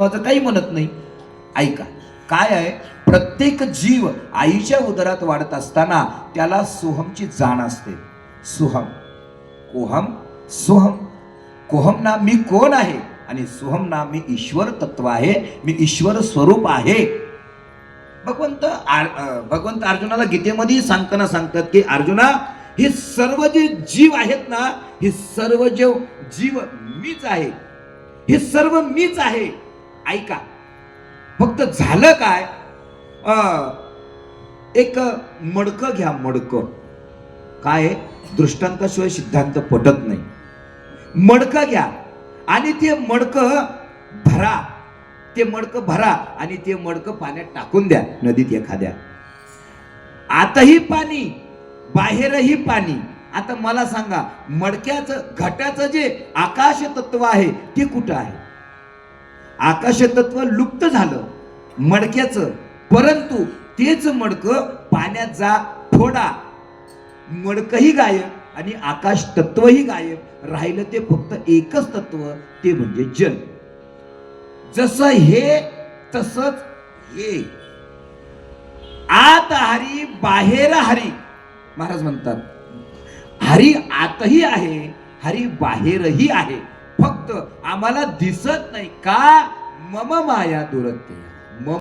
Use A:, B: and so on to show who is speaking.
A: महत्वाचं काही म्हणत नाही. ऐका काय आहे? प्रत्येक जीव आईच्या उदरात वाढत असताना त्याला सोहमची जाण असते. सोहम. कोहम? सोहम. कोहम ना मी कोण आहे? आणि सोहम ना मी ईश्वर तत्व आहे. मी ईश्वर स्वरूप आहे. भगवंत आर- भगवंत अर्जुनाला गीतेमध्ये सांगताना सांगतात की अर्जुना हे सर्व जे जीव आहेत ना हे सर्व जे जीव मीच आहे. हे सर्व मीच आहे. ऐका. फक्त झालं काय? एक मडकं घ्या मडकं. काय दृष्टांताशिवाय सिद्धांत पटत नाही. मडकं घ्या आणि ते मडकं भरा. ते मडकं भरा आणि ते मडकं पाण्यात टाकून द्या नदीत एखाद्या. आताही पाणी बाहेरही पाणी. आता मला सांगा मडक्याचं घटाचं जे आकाश तत्व आहे ते कुठं आहे? आकाशतत्व लुप्त झालं. मडक्याचं. परंतु तेच मडकं पाण्यात जा फोडा. मडकही गायब आणि आकाश तत्वही गायब. राहिलं ते फक्त एकच तत्व ते म्हणजे जल. जसं हे तसंच हे. आत हरी बाहेर हरी. महाराज म्हणतात हरी आतही आहे हरी बाहेरही आहे. फक्त आम्हाला दिसत नाही का? मम माया दुरते. मम